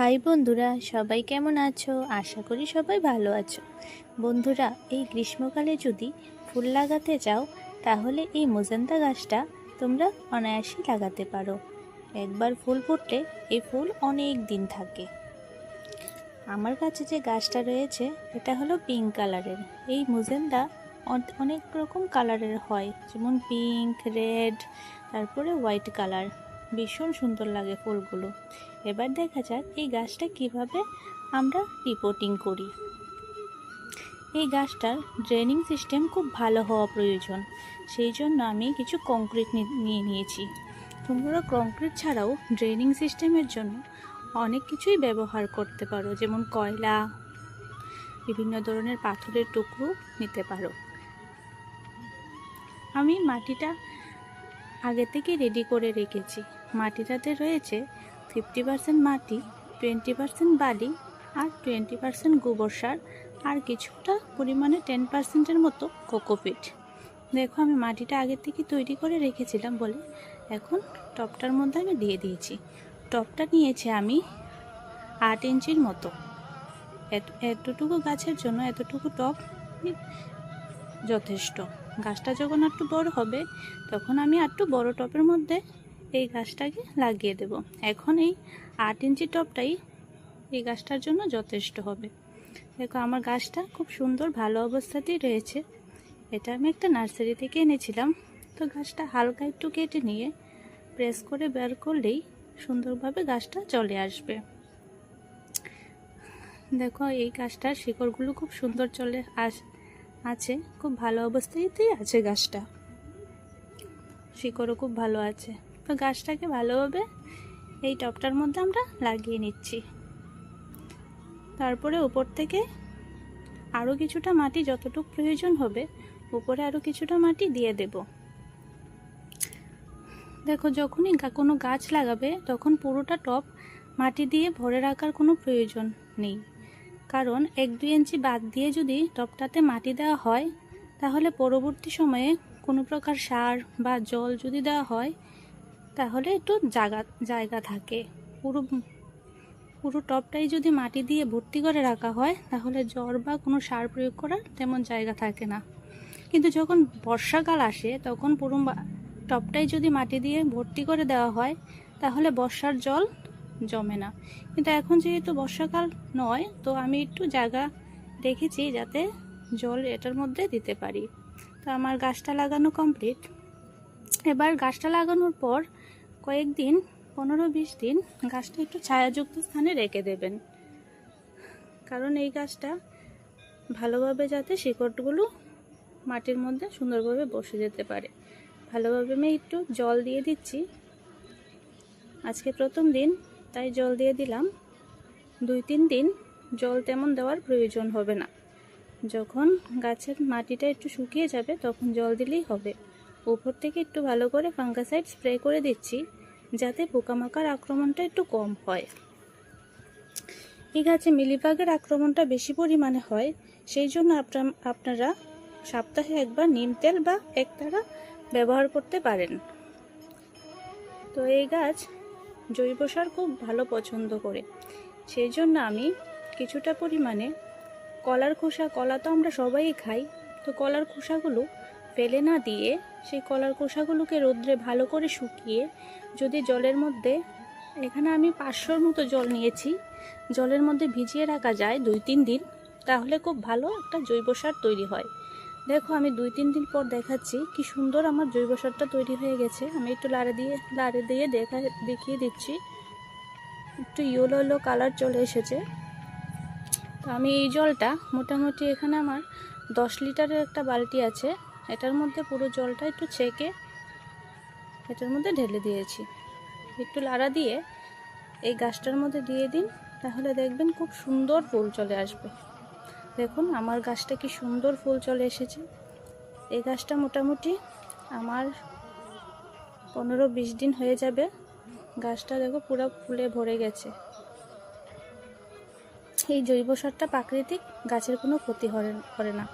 High বন্ধুরা, সবাই কেমন আছো? আশা করি সবাই ভালো আছো। বন্ধুরা, এই গ্রীষ্মকালে যদি ফুল লাগাতে চাও, তাহলে এই মোজান্তা গাছটা তোমরা অনায়াসে লাগাতে পারো। একবার ফুল ফুটলে এই ফুল অনেক দিন থাকে। আমার কাছে যে গাছটা রয়েছে, এটা হলো পিঙ্ক কালারের এই মোজেন্ডা অনেক রকম কালারের হয়, যেমন পিঙ্ক রেড তারপরে হোয়াইট কালার ভীষণ সুন্দর লাগে ফুলগুলো। এবার দেখা যাক এই গাছটা কীভাবে আমরা রিপোর্টিং করি। এই গাছটার ড্রেনিং সিস্টেম খুব ভালো হওয়া প্রয়োজন, সেই জন্য আমি কিছু কংক্রিট নিয়ে নিয়েছি। তোমরা কংক্রিট ছাড়াও ড্রেনিং সিস্টেমের জন্য অনেক কিছুই ব্যবহার করতে পারো, যেমন কয়লা, বিভিন্ন ধরনের পাথরের টুকরো নিতে পারো। আমি মাটিটা আগে থেকে রেডি করে রেখেছি। মাটিটাতে রয়েছে ফিফটি পার্সেন্ট মাটি টোয়েন্টি পার্সেন্ট বালি আর টোয়েন্টি পার্সেন্ট গোবর সার আর কিছুটা পরিমাণে টেন পার্সেন্টের মতো কোকোপিট দেখো আমি মাটিটা আগে থেকে তৈরি করে রেখেছিলাম বলে এখন টপটার মধ্যে আমি দিয়ে দিয়েছি। টপটা নিয়েছে আমি আট ইঞ্চির মতো। এতটুকু গাছের জন্য এতটুকু টপ যথেষ্ট। গাছটা যখন একটু বড় হবে তখন আমি একটু বড় টপের মধ্যে এই গাছটাকে লাগিয়ে দেব। এখন এই আট ইঞ্চি টপটাই এই গাছটার জন্য যথেষ্ট হবে। দেখো, আমার গাছটা খুব সুন্দর ভালো অবস্থাতেই রয়েছে। এটা আমি একটা নার্সারি থেকে এনেছিলাম। তো গাছটা হালকা একটু কেটে নিয়ে প্রেস করে বের করলেই সুন্দরভাবে গাছটা চলে আসবে। দেখো, এই গাছটার শিকড়গুলো খুব সুন্দর চলে আস, আছে। খুব ভালো অবস্থাতেই আছে গাছটা। শিকড়ও খুব ভালো আছে। তো গাছটাকে ভালোভাবে এই টপটার মধ্যে আমরা লাগিয়ে নিচ্ছি। তারপরে উপর থেকে আরও কিছুটা মাটি যতটুকু প্রয়োজন হবে, উপরে আরও কিছুটা মাটি দিয়ে দেব। দেখো, যখনই কোনো গাছ লাগাবে, তখন পুরোটা টপ মাটি দিয়ে ভরে রাখার কোনো প্রয়োজন নেই। কারণ এক দুই ইঞ্চি বাদ দিয়ে যদি টপটাতে মাটি দেওয়া হয়, তাহলে পরবর্তী সময়ে কোনো প্রকার সার বা জল যদি দেওয়া হয় তাহলে একটু জায়গা জায়গা থাকে। পুরো পুরো টপটাই যদি মাটি দিয়ে ভর্তি করে রাখা হয়, তাহলে জ্বর বা কোনো সার প্রয়োগ করার তেমন জায়গা থাকে না। কিন্তু যখন বর্ষাকাল আসে, তখন পুরো টপটাই যদি মাটি দিয়ে ভর্তি করে দেওয়া হয়, তাহলে বর্ষার জল জমে না। কিন্তু এখন যেহেতু বর্ষাকাল নয়, তো আমি একটু জায়গা রেখেছি যাতে জল এটার মধ্যে দিতে পারি। তো আমার গাছটা লাগানো কমপ্লিট। এবার গাছটা লাগানোর পর কয়েকদিন, পনেরো বিশ দিন গাছটা একটু ছায়াযুক্ত স্থানে রেখে দেবেন। কারণ এই গাছটা ভালোভাবে যাতে শিকড়গুলো মাটির মধ্যে সুন্দরভাবে বসে যেতে পারে। ভালোভাবে আমি একটু জল দিয়ে দিচ্ছি। আজকে প্রথম দিন, তাই জল দিয়ে দিলাম। দুই তিন দিন জল তেমন দেওয়ার প্রয়োজন হবে না। যখন গাছের মাটিটা একটু শুকিয়ে যাবে, তখন জল দিলেই হবে। উপর থেকে একটু ভালো করে ফাঙ্গাসাইড স্প্রে করে দিচ্ছি। যাতে পোকামাকার আক্রমণটা একটু কম হয়। এই গাছে মিলিবাগের আক্রমণটা বেশি পরিমাণে হয়, সেই জন্য আপনারা সপ্তাহে একবার নিম তেল বা একতারা ব্যবহার করতে পারেন। তো এই গাছ জৈব সার খুব ভালো পছন্দ করে। সেই জন্য আমি কিছুটা পরিমাণে কলার খোসা, কলা তো আমরা সবাই খাই, তো কলার খোসাগুলো ফেলে না দিয়ে সেই কলার খোসাগুলোকে রোদ্রে ভালো করে শুকিয়ে যদি জলের মধ্যে, এখানে আমি পাঁচশোর মতো জল নিয়েছি, জলের মধ্যে ভিজিয়ে রাখা যায় দুই তিন দিন, তাহলে খুব ভালো একটা জৈব সার তৈরি হয়। দেখো আমি দুই তিন দিন পর দেখাচ্ছি, কি সুন্দর আমার জৈব সারটা তৈরি হয়ে গেছে। আমি একটু লাড়ে দিয়ে লাড়ে দিয়ে দেখা, দেখিয়ে দিচ্ছি। একটু ইয়েলো ইয়েলো কালার চলে এসেছে। তো আমি এই জলটা মোটামুটি এখানে আমার দশ লিটারের একটা বালতি আছে। এটার মধ্যে পুরো জলটা একটু ছেঁকে এটার মধ্যে ঢেলে দিয়েছি। একটু লাড়া দিয়ে এই গাছটার মধ্যে দিয়ে দিন, তাহলে দেখবেন খুব সুন্দর ফুল চলে আসবে। দেখুন, আমার গাছটা কি সুন্দর ফুল চলে এসেছে। এই গাছটা মোটামুটি আমার পনেরো বিশ দিন হয়ে যাবে। গাছটা দেখো পুরো ফুলে ভরে গেছে। এই জৈব সারটা প্রাকৃতিক, গাছের কোনো ক্ষতি করে না।